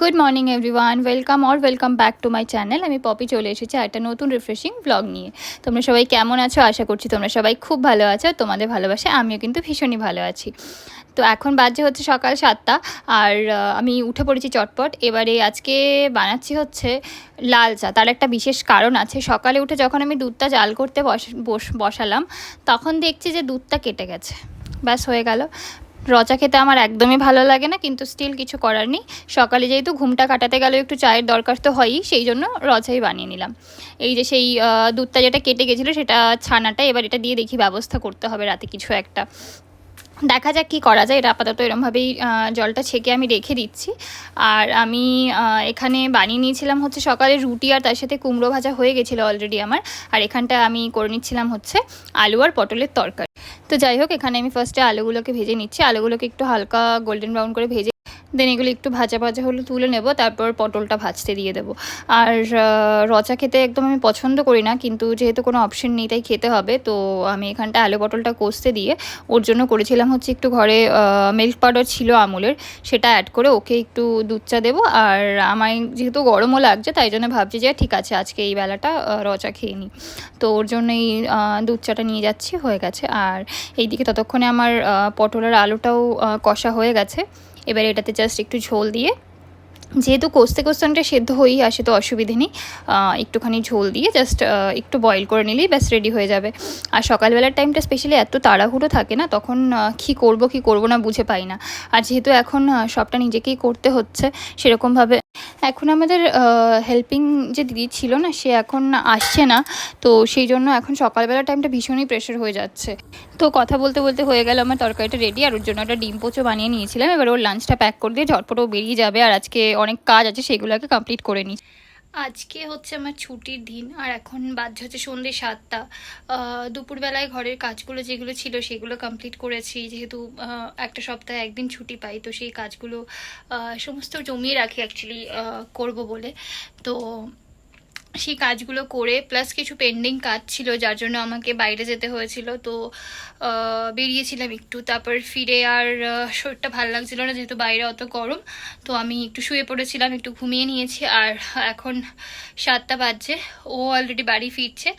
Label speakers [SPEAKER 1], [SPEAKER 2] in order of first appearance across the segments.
[SPEAKER 1] Good morning everyone welcome or welcome back to my channel আমি poppy চলে এসেছি একটা নতুন রিফ্রেশিং ব্লগ নিয়ে। তোমরা সবাই কেমন আছো? আশা করছি তোমরা সবাই খুব ভালো আছো তোমাদের ভালোবাসে আমিও কিন্তু ভীষণই ভালো আছি। তো এখন বাজে হচ্ছে সকাল সাতটা আর আমি উঠে পড়েছি চটপট। এবারে আজকে বানাচ্ছি হচ্ছে লাল চা। তার একটা বিশেষ কারণ আছে। সকালে উঠে যখন আমি দুধটা জাল করতে বস, বস- বসালাম, তখন দেখছি যে দুধটা কেটে গেছে। ব্যাস হয়ে গেল। রচা খেতে আমার একদমই ভালো লাগে না, কিন্তু স্টিল কিছু করার নেই। সকালে যেহেতু ঘুমটা কাটাতে গেলেও একটু চায়ের দরকার তো হয়ই, সেই জন্য রচাই বানিয়ে নিলাম। এই যে সেই দুধটা যেটা কেটে গেছিল, সেটা ছানাটা এবার এটা দিয়ে দেখি ব্যবস্থা করতে হবে রাতে কিছু একটা। দেখা যাক কী করা যায়। এটা আপাতত এরমভাবেই জলটা ছেঁকে আমি রেখে দিচ্ছি। আর আমি এখানে বানিয়ে নিয়েছিলাম হচ্ছে সকালে রুটি আর তার সাথে কুমড়ো ভাজা হয়ে গেছিল অলরেডি আমার। আর এখানটা আমি করে নিচ্ছিলাম হচ্ছে আলু আর পটলের তরকারি। তো যাই হোক, এখানে আমি ফার্স্টে আলুগুলোকে ভেজে নিচ্ছি। আলুগুলোকে একটু হালকা গোল্ডেন ব্রাউন করে ভেজে দেন এগুলো একটু ভাজা ভাজা হলে তুলে নেব, তারপর পটলটা ভাজতে দিয়ে দেবো। আর রচা খেতে একদম আমি পছন্দ করি না, কিন্তু যেহেতু কোনো অপশন নেই তাই খেতে হবে, তো আমি এখানটা আলু পটলটা কষতে দিয়ে ওর জন্য করেছিলাম হচ্ছে একটু ঘরে মিল্ক পাউডার ছিল আমুলের, সেটা অ্যাড করে ওকে একটু দুধ চা দেবো। আর আমায় যেহেতু গরমও লাগছে, তাই জন্য ভাবছি যে ঠিক আছে, আজকে এই বেলাটা রচা খেয়ে নিই। তো ওর জন্য এই দুধ চাটা নিয়ে যাচ্ছি, হয়ে গেছে। আর এইদিকে ততক্ষণে আমার পটলের আলুটাও কষা হয়ে গেছে। এবার এটাতে জাস্ট একটু ঝোল দিয়ে, যেহেতু কোস্তে কোস্তানটা সেদ্ধ হয়েই আসে তো অসুবিধে নেই একটুখানি ঝোল দিয়ে জাস্ট একটু বয়েল করে নিলেই ব্যাস রেডি হয়ে যাবে। আর সকালবেলার টাইমটা স্পেশালি এত তাড়াহুড়ো থাকে না, তখন কী করব কি করব না বুঝে পাই না। আর যেহেতু এখন সবটা নিজেকেই করতে হচ্ছে, সেরকমভাবে এখন আমাদের হেল্পিং যে দিদি ছিল না, সে এখন আসছে না। তো সেই জন্য এখন সকালবেলা টাইমটা ভীষণই প্রেশার হয়ে যাচ্ছে। তো কথা বলতে বলতে হয়ে গেল, আমার তরকারিটা রেডি আর ওর জন্য একটা ডিম পোচো বানিয়ে নিয়েছিলাম। এবার ওর লাঞ্চটা প্যাক করে দিয়ে ঝটপট বেরিয়ে যাবে। আর আজকে অনেক কাজ আছে, সেগুলোকে কমপ্লিট করে নিই আজকে হচ্ছে আমার ছুটির দিন, আর এখন বাজছে হচ্ছে সন্ধ্যে সাতটা। দুপুরবেলায় ঘরের কাজগুলো যেগুলো ছিল সেগুলো কমপ্লিট করেছি। যেহেতু একটা সপ্তাহে একদিন ছুটি পাই, তো সেই কাজগুলো সমস্ত জমিয়ে রাখি অ্যাকচুয়ালি করব বলে। তো সেই কাজগুলো করে প্লাস কিছু পেন্ডিং কাজ ছিল, যার জন্য আমাকে বাইরে যেতে হয়েছিল। তো বেরিয়েছিলাম একটু। তারপর ফিরে আর শরীরটা ভালো লাগছিল না, যেহেতু বাইরে অত গরম। তো আমি একটু শুয়ে পড়েছিলাম, একটু ঘুমিয়ে নিয়েছি। আর এখন সাতটা বাজছে। ও অলরেডি বাড়ি ফিরছে।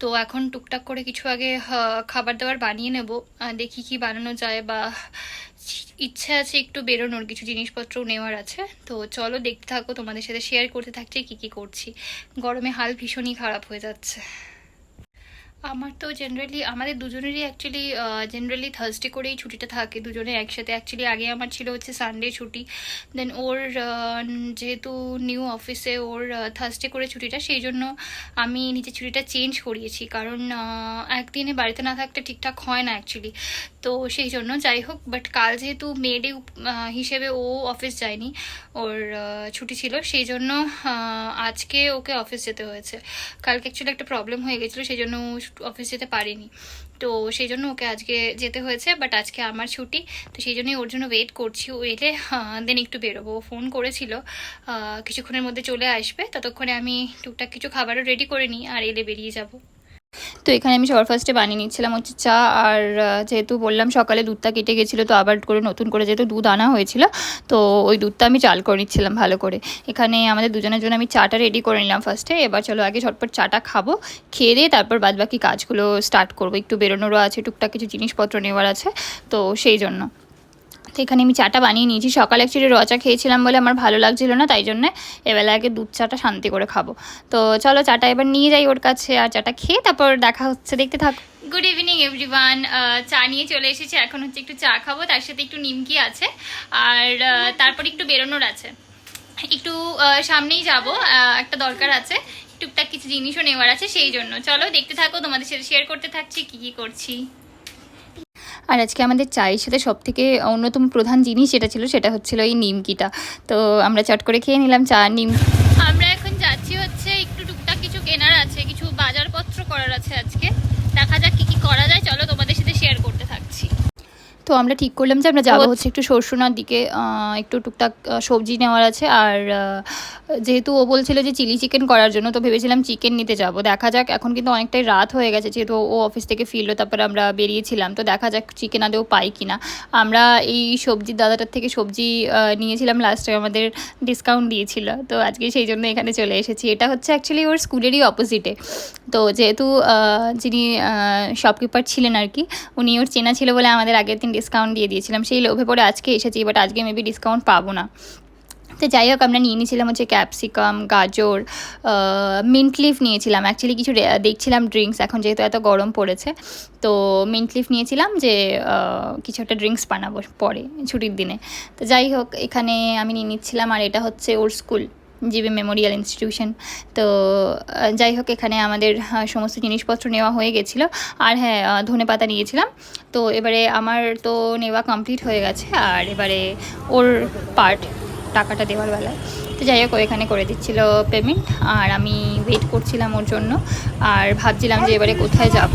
[SPEAKER 1] তো এখন টুকটাক করে কিছু আগে খাবার দাবার বানিয়ে নেব। দেখি কি বানানো যায় বা ইচ্ছা আছে একটু বেরোনোর, কিছু জিনিসপত্র নেওয়ার আছে। তো চলো দেখতে থাকো, তোমাদের সাথে শেয়ার করতে থাকছি, কি কি করছি। গরমে হাল ভীষণই খারাপ হয়ে যাচ্ছে। আমার তো জেনারেলি আমাদের দুজনেরই অ্যাকচুয়ালি জেনারেলি থার্সডে করেই ছুটিটা থাকে। দুজনে একসাথে অ্যাকচুয়ালি আগে আমার ছিল হচ্ছে সানডে ছুটি। দেন ওর যেহেতু নিউ অফিসে ওর থার্সডে করে ছুটিটা, সেই জন্য আমি নিজের ছুটিটা চেঞ্জ করিয়েছি। কারণ একদিনে বাড়িতে না থাকতে ঠিকঠাক হয় না অ্যাকচুয়ালি তো সেই জন্য যাই হোক বাট কাল যেহেতু মেডে হিসেবে ও অফিস যায়নি, ওর ছুটি ছিল, সেই জন্য আজকে ওকে অফিস যেতে হয়েছে। কালকে অ্যাকচুয়ালি একটা প্রবলেম হয়ে গেছিল, সেই জন্য অফিস যেতে পারিনি। তো সেই জন্য ওকে আজকে যেতে হয়েছে বাট আজকে আমার ছুটি, তো সেই জন্যই ওর জন্য ওয়েট করছি। ও এলে দেন একটু বেরোবো। ও ফোন করেছিল কিছুক্ষণের মধ্যে চলে আসবে। ততক্ষণে আমি টুকটাক কিছু খাবারও রেডি করে নিই, আর এলে বেরিয়ে যাব। তো এখানে আমি সবার ফার্স্টে বানিয়ে নিচ্ছিলাম হচ্ছে চা আর যেহেতু বললাম সকালে দুধটা কেটে গেছিল, তো আবার করে নতুন করে যেহেতু দুধ আনা হয়েছিল, তো ওই দুধটা আমি চাল করে নিচ্ছিলাম ভালো করে। এখানে আমাদের দুজনের জন্য আমি চাটা রেডি করে নিলাম ফার্স্টে এবার চলো আগে ঝটপট চাটা খাব, খেয়ে দিয়ে তারপর বাদ বাকি কাজগুলো স্টার্ট করব। একটু বেরোনোরও আছে, টুকটাক কিছু জিনিসপত্র নেওয়ার আছে, তো সেই জন্য। তো এখানে আমি চাটা বানিয়ে নিয়েছি। সকালে অ্যাকচুয়ালি রচা খেয়েছিলাম বলে আমার ভালো লাগছিল না, তাই জন্যে এবেলা আগে দুধ চাটা শান্তি করে খাব। তো চলো চাটা এবার নিয়ে যাই ওর কাছে আর চাটা খেয়ে তারপর দেখা হচ্ছে, দেখতে থাক। গুড ইভিনিং এভরিওয়ান চা নিয়ে চলে এসেছি, এখন হচ্ছে একটু চা খাব, তার সাথে একটু নিমকি আছে। আর তারপর একটু বেরোনোর আছে। একটু সামনেই যাব একটা দরকার আছে। টুকটাক কিছু জিনিসও নেওয়ার আছে, সেই জন্য। চলো দেখতে থাকো, তোমাদের সাথে শেয়ার করতে থাকছি, কি কি করছি। আর আজকে আমাদের চায়ের সাথে সব থেকে অন্যতম প্রধান জিনিস যেটা ছিল সেটা হচ্ছিল এই নিমকিটা। তো আমরা চট করে খেয়ে নিলাম চা নিম। আমরা এখন যাচ্ছি হচ্ছে একটু টুকটাক কিছু কেনার আছে কিছু বাজারপত্র করার আছে আজকে। দেখা যাক কি কি করা যায় চলো তোমাদের সাথে শেয়ার করতে থাকছি। তো আমরা ঠিক করলাম যে আমরা যাব হচ্ছে একটু সরষুনার দিকে একটু টুকটাক সবজি নেওয়ার আছে আর যেহেতু ও বলছিল যে চিলি চিকেন করার জন্য, তো ভেবেছিলাম চিকেন নিতে যাব। দেখা যাক, এখন কিন্তু অনেকটাই রাত হয়ে গেছে, যেহেতু ও অফিস থেকে ফিরলো, তারপরে আমরা বেরিয়েছিলাম। তো দেখা যাক চিকেন আদেও পাই কিনা। আমরা এই সবজির দাদাটার থেকে সবজি নিয়েছিলাম লাস্টে আমাদের ডিসকাউন্ট দিয়েছিল। তো আজকে সেই জন্য এখানে চলে এসেছি। এটা হচ্ছে অ্যাকচুয়ালি ওর স্কুলেরই অপোজিটে তো যেহেতু যিনি শপকিপার ছিলেন আর কি, উনি ওর চেনা ছিল বলে আমাদের আগের দিন ডিসকাউন্ট দিয়ে দিয়েছিলাম। সেই লোভে পরে আজকে এসেছি বাট আজকে মেবি ডিসকাউন্ট পাবো না। তো যাই হোক, আমরা নিয়ে নিয়েছিলাম হচ্ছে ক্যাপসিকাম গাজর মিন্ট লিফ নিয়েছিলাম। অ্যাকচুয়ালি কিছু দেখছিলাম ড্রিঙ্কস এখন যেহেতু এত গরম পড়েছে, তো মিন্ট লিফ নিয়েছিলাম যে কিছু একটা ড্রিঙ্কস বানাবো পরে, ছুটির দিনে। তো যাই হোক, এখানে আমি নিয়ে নিচ্ছিলাম, আর এটা হচ্ছে ওর স্কুল জিবি মেমোরিয়াল ইনস্টিটিউশন তো যাই হোক, এখানে আমাদের সমস্ত জিনিসপত্র নেওয়া হয়ে গেছিল। আর হ্যাঁ ধনে পাতা নিয়েছিলাম। তো এবারে আমার তো নেওয়া কমপ্লিট হয়ে গেছে, আর এবারে ওর পার্ট টাকাটা দেওয়ার বেলায় তো যাই হোক এখানে করে দিচ্ছিল পেমেন্ট আর আমি ওয়েট করছিলাম ওর জন্য আর ভাবছিলাম যে এবারে কোথায় যাব।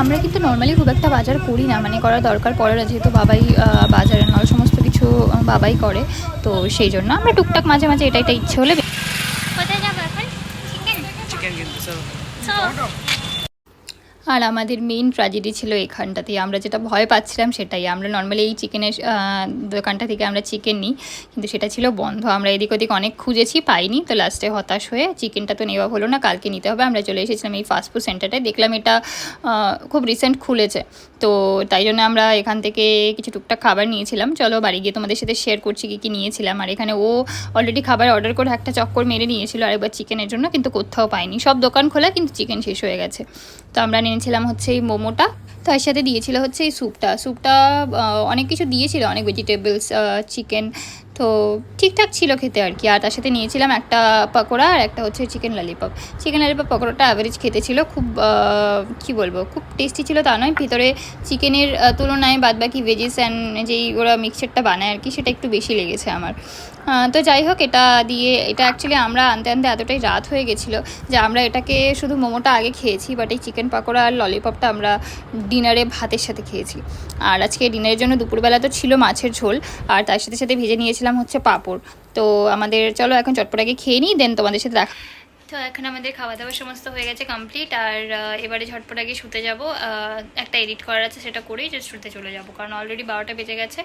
[SPEAKER 1] আমরা কিন্তু নর্মালি খুব একটা বাজার করি না মানে করার দরকার পড়ে না যেহেতু বাবাই বাজারে নল সমস্ত কিছু বাবাই করে। তো সেই জন্য আমরা টুকটাক মাঝে মাঝে এটা এটা ইচ্ছে হলে
[SPEAKER 2] কোথায় যাব এখন? চিকেন
[SPEAKER 3] চিকেন কিনতে চলো
[SPEAKER 2] চলো
[SPEAKER 1] আর আমাদের মেইন ট্র্যাজেডি ছিল এখানটাতেই আমরা যেটা ভয় পাচ্ছিলাম সেটাই। আমরা নর্মালি এই চিকেনের দোকানটা থেকে আমরা চিকেন নিই, কিন্তু সেটা ছিল বন্ধ। আমরা এদিক ওদিক অনেক খুঁজেছি, পাইনি। তো লাস্টে হতাশ হয়ে চিকেনটা তো নেওয়া হলো না, কালকে নিতে হবে। আমরা চলে এসেছিলাম এই ফাস্টফুড সেন্টারটায় দেখলাম এটা খুব রিসেন্ট খুলেছে। তো তাই জন্য আমরা এখান থেকে কিছু টুকটাক খাবার নিয়েছিলাম। চলো বাড়ি গিয়ে তোমাদের সাথে শেয়ার করছি কী কী নিয়েছিলাম। আর এখানে ও অলরেডি খাবার অর্ডার করে একটা চক্কর মেরে নিয়েছিল আরেকবার চিকেনের জন্য, কিন্তু কোথাও পাইনি সব দোকান খোলা, কিন্তু চিকেন শেষ হয়ে গেছে। তো আমরা নিয়েছিলাম হচ্ছে এই মোমোটা। তার সাথে দিয়েছিল হচ্ছে এই স্যুপটা। স্যুপটা অনেক কিছু দিয়েছিল, অনেক ভেজিটেবলস চিকেন তো ঠিকঠাক ছিল খেতে আর কি। আর তার সাথে নিয়েছিলাম একটা পকোড়া আর একটা হচ্ছে চিকেন ললিপপ চিকেন ললিপপ পকোড়াটা অ্যাভারেজ খেতে ছিল খুব কি বলব, খুব টেস্টি ছিল তা নয়। ভিতরে চিকেনের তুলনায় বাদবাকি ভেজিস অ্যান্ড যেই ওরা মিক্সচারটা বানায় আর কি, সেটা একটু বেশি লেগেছে আমার। তো যাই হোক, এটা দিয়ে, এটা অ্যাকচুয়ালি আমরা আনতে আনতে এতটাই রাত হয়ে গেছিল যে আমরা এটাকে শুধু মোমোটা আগে খেয়েছি বাট এই চিকেন পাকোড়া আর ললিপপটা আমরা ডিনারে ভাতের সাথে খেয়েছি। আর আজকে ডিনারের জন্য দুপুরবেলা তো ছিল মাছের ঝোল, আর তার সাথে সাথে ভেজে নিয়েছিলাম হচ্ছে পাঁপড়। তো আমাদের, চলো এখন চটপট আগে খেয়ে নিই দেন তোমাদের সাথে দেখা তো এখন আমাদের খাওয়া দাওয়া সমস্ত হয়ে গেছে কমপ্লিট আর এবারে ঝটপট আগে শুতে যাব। একটা এডিট করার আছে সেটা করেই জাস্ট শুতে চলে যাব, কারণ অলরেডি বারোটা বেজে গেছে।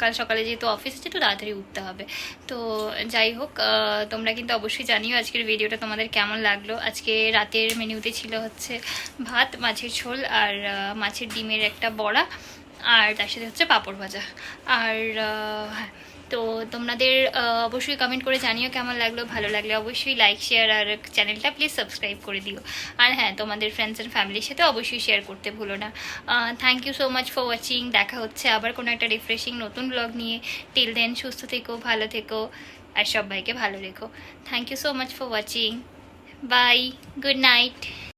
[SPEAKER 1] কাল সকালে যেহেতু অফিস আছে, তো তাড়াতাড়ি উঠতে হবে। তো যাই হোক তোমরা কিন্তু অবশ্যই জানিও আজকের ভিডিওটা তোমাদের কেমন লাগল। আজকে রাতের মেনুতে ছিল হচ্ছে ভাত, মাছের ঝোল, আর মাছের ডিমের একটা বড়া, আর তার সাথে হচ্ছে পাঁপড় ভাজা। আর হ্যাঁ তো তোমাদের অবশ্যই কমেন্ট করে জানিও কেমন লাগল, ভালো লাগলে অবশ্যই লাইক শেয়ার আর চ্যানেলটা প্লিজ সাবস্ক্রাইব করে দিও। আর হ্যাঁ তোমাদের ফ্রেন্ডস অ্যান্ড ফ্যামিলির সাথে অবশ্যই শেয়ার করতে ভুলো না। Thank you so much for watching দেখা হচ্ছে আবার কোনো একটা রিফ্রেশিং নতুন ব্লগ নিয়ে। টিল দেন সুস্থ থেকো, ভালো থেকো, আর সবাইকে ভালো রেখো। Thank you so much for watching bye good night